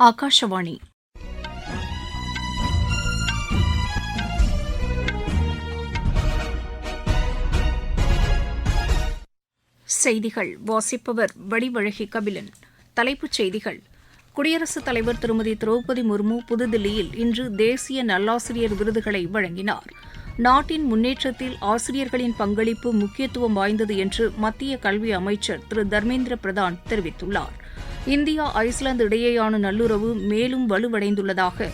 ஆகாஷவாணி செய்திகள். வாசிப்பவர் வடிவழகி கபிலன். தலைப்புச் செய்திகள். குடியரசுத் தலைவர் திருமதி திரௌபதி முர்மு புதுதில்லியில் இன்று தேசிய நல்லாசிரியர் விருதுகளை வழங்கினார். நாட்டின் முன்னேற்றத்தில் ஆசிரியர்களின் பங்களிப்பு முக்கியத்துவம் வாய்ந்தது என்று மத்திய கல்வி அமைச்சர் திரு தர்மேந்திர பிரதான் தெரிவித்துள்ளார். இந்தியா ஐஸ்லாந்து இடையேயான நல்லுறவு மேலும் வலுவடைந்துள்ளதாக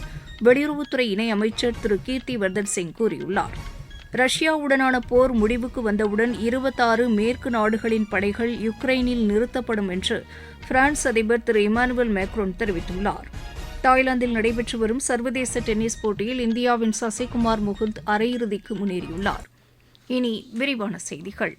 வெளியுறவுத்துறை இணையமைச்சர் திரு. கீர்த்தி வர்தன் சிங் கூறியுள்ளார். ரஷ்யாவுடனான போர் முடிவுக்கு வந்தவுடன் இருபத்தாறு மேற்கு நாடுகளின் படைகள் யுக்ரைனில் நிறுத்தப்படும் என்று பிரான்ஸ் அதிபர் திரு. இமானுவேல் மேக்ரோன் தெரிவித்துள்ளார். தாய்லாந்தில் நடைபெற்று வரும் சர்வதேச டென்னிஸ் போட்டியில் இந்தியாவின் சசிகுமார் முகுந்த் அரையிறுதிக்கு முன்னேறியுள்ளார். இனி விரிவான செய்திகள்.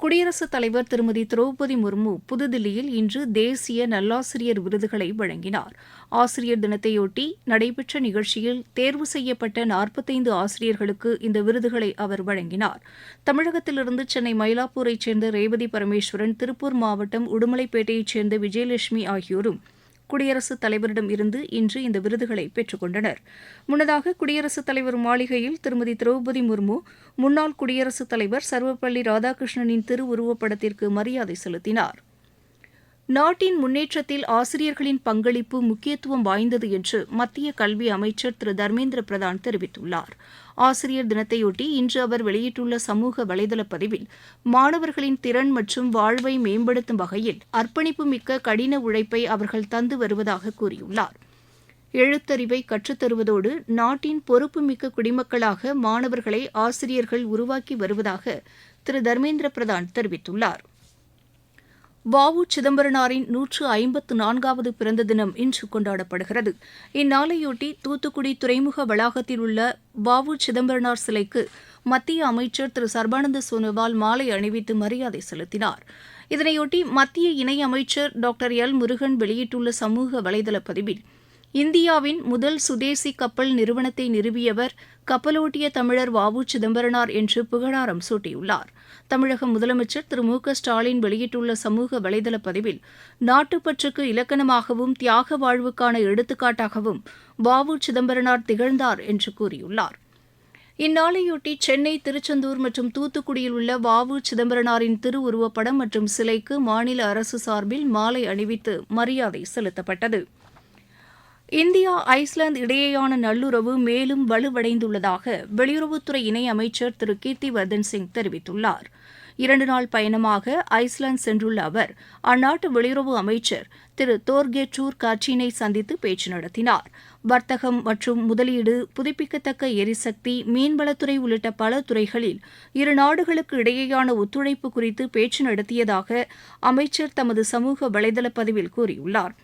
குடியரசுத் தலைவர் திருமதி திரௌபதி முர்மு புதுதில்லியில் இன்று தேசிய நல்லாசிரியர் விருதுகளை வழங்கினார். ஆசிரியர் தினத்தையொட்டி நடைபெற்ற நிகழ்ச்சியில் தேர்வு செய்யப்பட்ட நாற்பத்தைந்து ஆசிரியர்களுக்கு இந்த விருதுகளை அவர் வழங்கினார். தமிழகத்திலிருந்து சென்னை மயிலாப்பூரைச் சேர்ந்த ரேவதி பரமேஸ்வரன் திருப்பூர் மாவட்டம் உடுமலைப்பேட்டையைச் சேர்ந்த விஜயலட்சுமி ஆகியோரும் குடியரசுத் தலைவரிடம் இருந்து இன்று இந்த விருதுகளை பெற்றுக்கொண்டனர் முன்னதாக குடியரசுத் தலைவர் மாளிகையில் திருமதி திரௌபதி முர்மு முன்னாள் குடியரசுத் தலைவர் சர்வப்பள்ளி ராதாகிருஷ்ணனின் திருவுருவப்படத்திற்கு மரியாதை செலுத்தினார். நாட்டின் முன்னேற்றத்தில் ஆசிரியர்களின் பங்களிப்பு முக்கியத்துவம் வாய்ந்தது என்று மத்திய கல்வி அமைச்சர் திரு தர்மேந்திர பிரதான் தெரிவித்துள்ளார். ஆசிரியர் தினத்தையொட்டி இன்று அவர் வெளியிட்டுள்ள சமூக வலைதள பதிவில் மாணவர்களின் திறன் மற்றும் வாழ்வை மேம்படுத்தும் வகையில் அர்ப்பணிப்பு மிக்க கடின உழைப்பை அவர்கள் தந்து வருவதாக கூறியுள்ளார். எழுத்தறிவை கற்றுத்தருவதோடு நாட்டின் பொறுப்புமிக்க குடிமக்களாக மாணவர்களை ஆசிரியர்கள் உருவாக்கி வருவதாக திரு தர்மேந்திர பிரதான் தெரிவித்துள்ளார். வ உ சிதம்பரனாரின் நூற்று ஐம்பத்து நான்காவது பிறந்த தினம் இன்று கொண்டாடப்படுகிறது. இந்நாளையொட்டி தூத்துக்குடி துறைமுக வளாகத்தில் உள்ள வ உ சிதம்பரனார் சிலைக்கு மத்திய அமைச்சர் திரு. சர்பானந்த சோனோவால் மாலை அணிவித்து மரியாதை செலுத்தினார். இதனையொட்டி மத்திய இணையமைச்சர் டாக்டர் எல். முருகன் வெளியிட்டுள்ள சமூக வலைதள பதிவில் இந்தியாவின் முதல் சுதேசி கப்பல் நிறுவனத்தை நிறுவியவர் கப்பலோட்டிய தமிழர் வ உ சிதம்பரனார் என்று புகழாரம் சூட்டியுள்ளார். தமிழக முதலமைச்சர் திரு. மு. க. ஸ்டாலின் வெளியிட்டுள்ள சமூக வலைதள பதிவில் நாட்டுப்பற்றுக்கு இலக்கணமாகவும் தியாக வாழ்வுக்கான எடுத்துக்காட்டாகவும் வ உ சிதம்பரனார் திகழ்ந்தார் என்று கூறியுள்ளார். இந்நாளையொட்டி சென்னை திருச்செந்தூர் மற்றும் தூத்துக்குடியில் உள்ள வ உ சிதம்பரனாரின் திருவுருவப்படம் மற்றும் சிலைக்கு மாநில அரசு சார்பில் மாலை அணிவித்து மரியாதை செலுத்தப்பட்டது. இந்தியா ஐஸ்லாந்து இடையேயான நல்லுறவு மேலும் வலுவடைந்துள்ளதாக வெளியுறவுத்துறை இணையமைச்சர் திரு. கீர்த்தி வர்தன் சிங் தெரிவித்துள்ளார். இரண்டு நாள் பயணமாக ஐஸ்லாந்து சென்றுள்ள அவர் அந்நாட்டு வெளியுறவு அமைச்சர் திரு. தோர்கேட்டூர் காட்சினை சந்தித்து பேச்சு நடத்தினார். வர்த்தகம் மற்றும் முதலீடு புதுப்பிக்கத்தக்க எரிசக்தி மீன்வளத்துறை உள்ளிட்ட பல துறைகளில் இரு நாடுகளுக்கு இடையேயான ஒத்துழைப்பு குறித்து பேச்சு நடத்தியதாக அமைச்சர் தமது சமூக வலைதள பதிவில் கூறியுள்ளார்.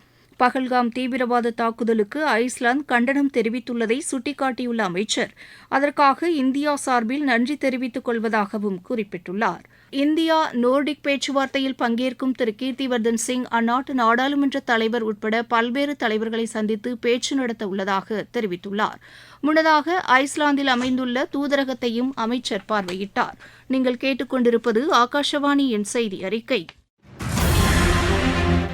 பகல்காம் தீவிரவாத தாக்குதலுக்கு ஐஸ்லாந்து கண்டனம் தெரிவித்துள்ளதை சுட்டிக்காட்டியுள்ள அமைச்சர் அதற்காக இந்தியா சார்பில் நன்றி தெரிவித்துக் கொள்வதாகவும் குறிப்பிட்டுள்ளார். இந்தியா நோர்டிக் பேச்சுவார்த்தையில் பங்கேற்கும் திரு கீர்த்திவர்தன் சிங் அந்நாட்டு நாடாளுமன்ற தலைவர் உட்பட பல்வேறு தலைவர்களை சந்தித்து பேச்சு நடத்த உள்ளதாக தெரிவித்துள்ளார். முன்னதாக ஐஸ்லாந்தில் அமைந்துள்ள தூதரகத்தையும் அமைச்சர் பார்வையிட்டார். நீங்கள் கேட்டுக்கொண்டிருப்பது ஆகாஷவாணியின் செய்தி அறிக்கை.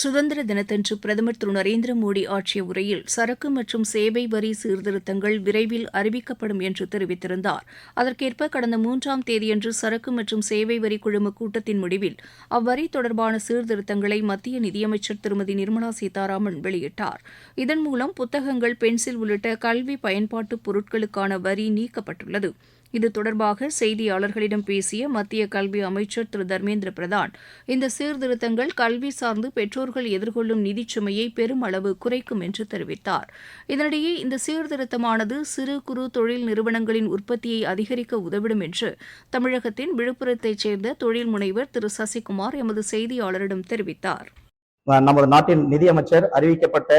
சுதந்திர தினத்தன்று பிரதமர் திரு. நரேந்திர மோடி ஆற்றிய உரையில் சரக்கு மற்றும் சேவை வரி சீர்திருத்தங்கள் விரைவில் அறிவிக்கப்படும் என்று தெரிவித்திருந்தார். அதற்கேற்ப கடந்த மூன்றாம் தேதியன்று சரக்கு மற்றும் சேவை வரி குழும கூட்டத்தின் முடிவில் அவ்வரி தொடர்பான சீர்திருத்தங்களை மத்திய நிதியமைச்சர் திருமதி நிர்மலா சீதாராமன் வெளியிட்டார். இதன் மூலம் புத்தகங்கள் பென்சில் உள்ளிட்ட கல்வி பயன்பாட்டு பொருட்களுக்கான வரி நீக்கப்பட்டுள்ளது. இது தொடர்பாக செய்தியாளர்களிடம் பேசிய மத்திய கல்வி அமைச்சர் திரு. தர்மேந்திர பிரதான் இந்த சீர்திருத்தங்கள் கல்வி சார்ந்து பெற்றோர்கள் எதிர்கொள்ளும் நிதிச் சுமையை பெருமளவு குறைக்கும் என்று தெரிவித்தார். இதனிடையே இந்த சீர்திருத்தமானது சிறு குறு தொழில் நிறுவனங்களின் உற்பத்தியை அதிகரிக்க உதவிடும் என்று தமிழகத்தின் விழுப்புரத்தைச் சேர்ந்த தொழில் முனைவர் திரு. சசிகுமார் எமது செய்தியாளரிடம் தெரிவித்தார். நமது நாட்டின் நிதியமைச்சர் அறிவிக்கப்பட்ட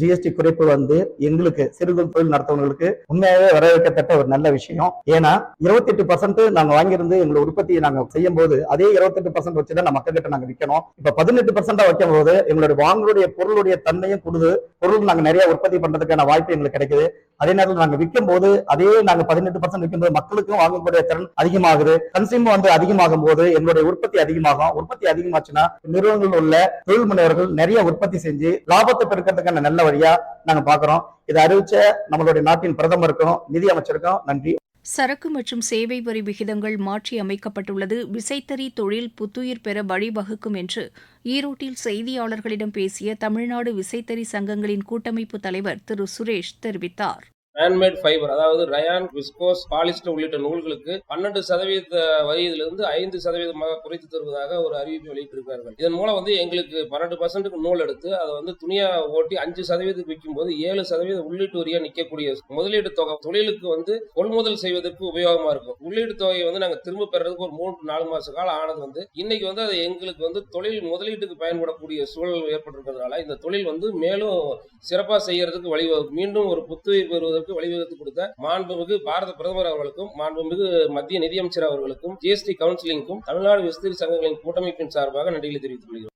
ஜிஎஸ்டி குறைப்பு வந்து எங்களுக்கு சிறு குறு தொழில் நடத்துவங்களுக்கு உண்மையாகவே வரவேற்கத்தட்ட ஒரு நல்ல விஷயம். ஏன்னா இருபத்தி எட்டு பர்சன்ட் நாங்க வாங்கியிருந்து எங்களை உற்பத்தியை நாங்க செய்யும் போது அதே இருபத்தெட்டு பர்சன்ட் வச்சுதான் நம்ம மக்கள்கிட்ட நாங்க விற்கணும் இப்ப பதினெட்டு பர்சன்டா வைக்கும் போது எங்களுடைய வாங்குடைய பொருளுடைய தன்மையும் கொடுது. பொருள் நாங்க நிறைய உற்பத்தி பண்றதுக்கான வாய்ப்பு எங்களுக்கு கிடைக்குது. அதே நேரத்தில் நாங்க விற்கும் போது அதே நாங்க பதினெட்டு பர்சன்ட் விற்கும் போது மக்களுக்கும் வாங்கக்கூடிய திறன் அதிகமாகுது. கன்சியூமர் வந்து அதிகமாகும் போது என்னுடைய உற்பத்தி அதிகமாகும். உற்பத்தி அதிகமாச்சுன்னா நிறுவனங்கள் உள்ள தொழில் முனைவர்கள் நிறைய உற்பத்தி செஞ்சு லாபத்தை பெருக்கிறதுக்கான நல்ல வழியா நாங்க பாக்குறோம். இதை அறிவிச்ச நம்மளுடைய நாட்டின் பிரதமருக்கும் நிதி அமைச்சருக்கும் நன்றி. சரக்கு மற்றும் சேவை வரி விகிதங்கள் மாற்றி அமைக்கப்பட்டுள்ளது. விசைத்தறி தொழில் புத்துயிர் பெற வழிவகுக்கும் என்று ஈரோட்டில் செய்தியாளர்களிடம் பேசிய தமிழ்நாடு விசைத்தறி சங்கங்களின் கூட்டமைப்பு தலைவர் திரு சுரேஷ் தெரிவித்தார். ஹேண்ட்மேட் ஃபைபர் அதாவது ரயான் விஸ்கோஸ் பாலிஸ்டர் உள்ளிட்ட நூல்களுக்கு பன்னெண்டு சதவீத வரியிலிருந்து ஐந்து சதவீதமாக குறைத்து தருவதாக ஒரு அறிவிப்பு வெளியிட்டிருக்கிறார்கள். இதன் மூலம் வந்து எங்களுக்கு பன்னெண்டு பர்சன்ட்டுக்கு நூல் எடுத்து அதை வந்து துணியா ஓட்டி அஞ்சு சதவீதத்துக்கு விற்கும் போது ஏழு சதவீத உள்ளீட்டு வரியா நிற்கக்கூடிய முதலீட்டு தொகை தொழிலுக்கு வந்து கொள்முதல் செய்வதற்கு உபயோகமா இருக்கும். உள்ளீட்டு தொகையை வந்து நாங்கள் திரும்ப பெறதுக்கு ஒரு மூன்று நாலு மாச காலம் ஆனது வந்து இன்னைக்கு வந்து அது எங்களுக்கு வந்து தொழில் முதலீட்டுக்கு பயன்படக்கூடிய சூழல் ஏற்பட்டிருக்கிறதுனால இந்த தொழில் வந்து மேலும் சிறப்பாக செய்யறதுக்கு வழிவகுக்கும். மீண்டும் ஒரு புத்துயிர் பெறுவதற்கு அவர்களுக்கு வழிவகுத்து கொடுத்த மாண்புமிகு பாரத பிரதமர் அவர்களுக்கும் மாண்புமிகு மத்திய நிதியமைச்சர் அவர்களுக்கும் ஜிஎஸ்டி கவுன்சிலிங்கும் தமிழ்நாடு விஸ்திரி சங்கங்களின் கூட்டமைப்பின் சார்பாக நன்றிகளை தெரிவித்துக் கொள்கிறோம்.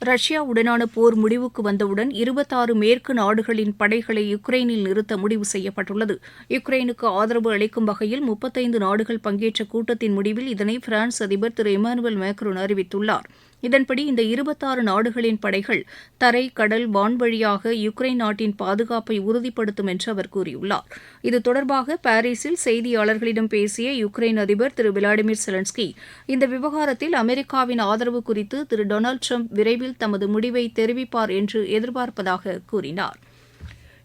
ரஷ்யாவுடனான போர் முடிவுக்கு வந்தவுடன் இருபத்தாறு மேற்கு நாடுகளின் படைகளை யுக்ரைனில் நிறுத்த முடிவு செய்யப்பட்டுள்ளது. யுக்ரைனுக்கு ஆதரவு அளிக்கும் வகையில் முப்பத்தைந்து நாடுகள் பங்கேற்ற கூட்டத்தின் முடிவில் இதனை பிரான்ஸ் அதிபர் திரு இமானுவல் மேக்ரோன் அறிவித்துள்ளாா் இதன்படி இந்த இருபத்தாறு நாடுகளின் படைகள் தரை கடல் வான்வழியாக யுக்ரைன் நாட்டின் பாதுகாப்பை உறுதிப்படுத்தும் என்று அவர் கூறியுள்ளார். இது தொடர்பாக பாரிஸில் செய்தியாளர்களிடம் பேசிய யுக்ரைன் அதிபர் திரு விளாடிமிர் செலன்ஸ்கி இந்த விவகாரத்தில் அமெரிக்காவின் ஆதரவு குறித்து திரு டொனால்டு ட்ரம்ப் விரைவில் தமது முடிவை தெரிவிப்பார் என்று எதிர்பார்ப்பதாக கூறினார்.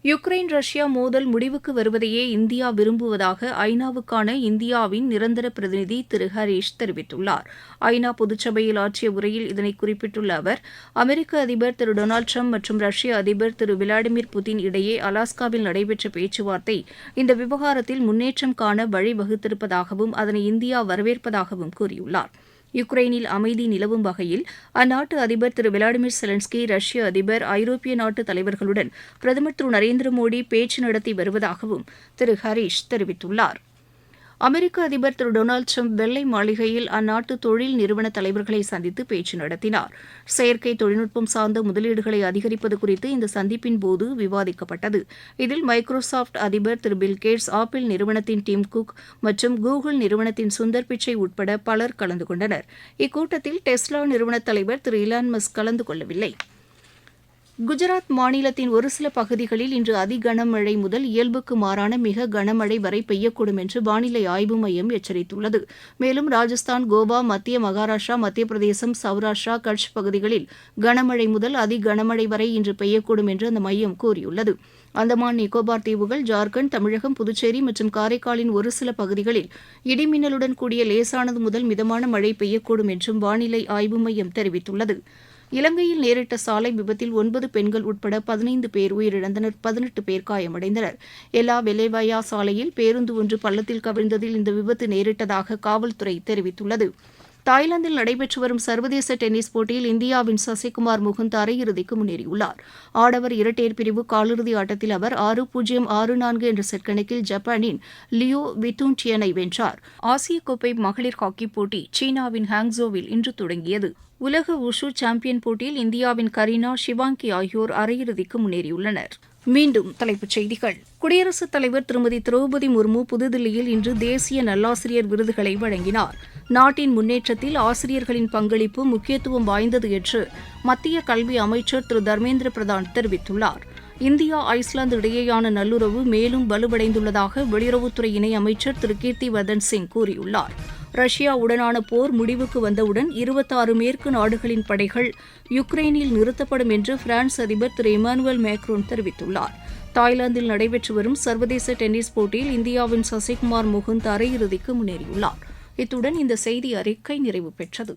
யுக்ரைன் ரஷ்யா மோதல் முடிவுக்கு வருவதையே இந்தியா விரும்புவதாக ஐநாவுக்கான இந்தியாவின் நிரந்தர பிரதிநிதி திரு ஹரீஷ் தெரிவித்துள்ளார். ஐநா பொதுச்சபையில் ஆற்றிய உரையில் இதனை குறிப்பிட்டுள்ள அவர் அமெரிக்க அதிபர் திரு டொனால்டு ட்ரம்ப் மற்றும் ரஷ்ய அதிபர் திரு விளாடிமிர் புதின் இடையே அலாஸ்காவில் நடைபெற்ற பேச்சுவார்த்தை இந்த விவகாரத்தில் முன்னேற்றம் காண வழிவகுத்திருப்பதாகவும் அதனை இந்தியா வரவேற்பதாகவும் கூறியுள்ளார். யுக்ரைனில் அமைதி நிலவும் வகையில் அந்நாட்டு அதிபர் திரு விளாடிமிர் செலன்ஸ்கி ரஷ்ய அதிபர் ஐரோப்பிய நாட்டு தலைவர்களுடன் பிரதமர் திரு நரேந்திர மோடி பேச்சு நடத்தி வருவதாகவும் திரு ஹரீஷ் தெரிவித்துள்ளார். அமெரிக்க அதிபர் திரு டொனால்டு ட்ரம்ப் வெள்ளை மாளிகையில் அந்நாட்டு தொழில் நிறுவன தலைவர்களை சந்தித்து பேச்சு நடத்தினார். செயற்கை தொழில்நுட்பம் சார்ந்த முதலீடுகளை அதிகரிப்பது குறித்து இந்த சந்திப்பின் போது விவாதிக்கப்பட்டது. இதில் மைக்ரோசாப்ட் அதிபர் திரு பில்கேட்ஸ் ஆப்பிள் நிறுவனத்தின் டிம் குக் மற்றும் கூகுள் நிறுவனத்தின் சுந்தர் பிச்சை உட்பட பலர் கலந்து கொண்டனர். இக்கூட்டத்தில் டெஸ்லா நிறுவன தலைவர் திரு இலான் மஸ்க் கலந்து கொள்ளவில்லை. குஜராத் மாநிலத்தின் ஒரு சில பகுதிகளில் இன்று அதி கனமழை முதல் இயல்புக்கு மாறான மிக கனமழை வரை பெய்யக்கூடும் என்று வானிலை ஆய்வு மையம் எச்சரித்துள்ளது. மேலும் ராஜஸ்தான் கோவா மத்திய மகாராஷ்டிரா மத்திய பிரதேசம் சௌராஷ்டிரா கட்ச் பகுதிகளில் கனமழை முதல் அதி கனமழை வரை இன்று பெய்யக்கூடும் என்று அந்த மையம் கூறியுள்ளது. அந்தமான் நிக்கோபார் தீவுகள் ஜார்க்கண்ட் தமிழகம் புதுச்சேரி மற்றும் காரைக்காலின் ஒரு சில பகுதிகளில் இடிமின்னலுடன் கூடிய லேசானது முதல் மிதமான மழை பெய்யக்கூடும் என்றும் வானிலை ஆய்வு மையம் தெரிவித்துள்ளது. இலங்கையில் நேரிட்ட சாலை விபத்தில் ஒன்பது பெண்கள் உட்பட பதினைந்து பேர் உயிரிழந்தனர். பதினெட்டு பேர் காயமடைந்தனர். எல்லா வெலேவாயா சாலையில் பேருந்து ஒன்று பள்ளத்தில் கவிழ்ந்ததில் இந்த விபத்து நேரிட்டதாக காவல்துறை தெரிவித்துள்ளது. தாய்லாந்தில் நடைபெற்று வரும் சர்வதேச டென்னிஸ் போட்டியில் இந்தியாவின் சசிகுமார் முகுந்த் அரையிறுதிக்கு முன்னேறியுள்ளார். ஆடவர் இரட்டையர் பிரிவு காலிறுதி ஆட்டத்தில் அவர் ஆறு பூஜ்ஜியம் ஆறு நான்கு என்ற செட் கணக்கில் ஜப்பானின் லியோ விட்டூன்டியனை வென்றார். ஆசிய கோப்பை மகளிர் ஹாக்கி போட்டி சீனாவின் ஹாங்ஸோவில் இன்று தொடங்கியது. உலக உஷு சாம்பியன் போட்டியில் இந்தியாவின் கரீனா ஷிவாங்கி ஆகியோர் அரையிறுதிக்கு முன்னேறியுள்ளனர். மீண்டும் தலைப்புச் செய்திகள். குடியரசுத் தலைவர் திருமதி திரௌபதி முர்மு புதுதில்லியில் இன்று தேசிய நல்லாசிரியர் விருதுகளை வழங்கினார். நாட்டின் முன்னேற்றத்தில் ஆசிரியர்களின் பங்களிப்பு முக்கியத்துவம் வாய்ந்தது என்று மத்திய கல்வி அமைச்சர் திரு தர்மேந்திர பிரதான் தெரிவித்துள்ளார். இந்தியா ஐஸ்லாந்து இடையேயான நல்லுறவு மேலும் வலுவடைந்துள்ளதாக வெளியுறவுத்துறை இணை அமைச்சர் திரு கீர்த்திவர்தன் சிங் கூறியுள்ளார். ரஷ்யாவுடனான போர் முடிவுக்கு வந்தவுடன் இருபத்தாறு மேற்கு நாடுகளின் படைகள் யுக்ரைனில் நிறுத்தப்படும் என்று பிரான்ஸ் அதிபர் திரு இமானுவேல் மேக்ரோன் தெரிவித்துள்ளார். தாய்லாந்தில் நடைபெற்று வரும் சர்வதேச டென்னிஸ் போட்டியில் இந்தியாவின் சசிகுமார் முகுந்த் அரையிறுதிக்கு முன்னேறியுள்ளார். இத்துடன் இந்த செய்தி அறிக்கை நிறைவு பெற்றது.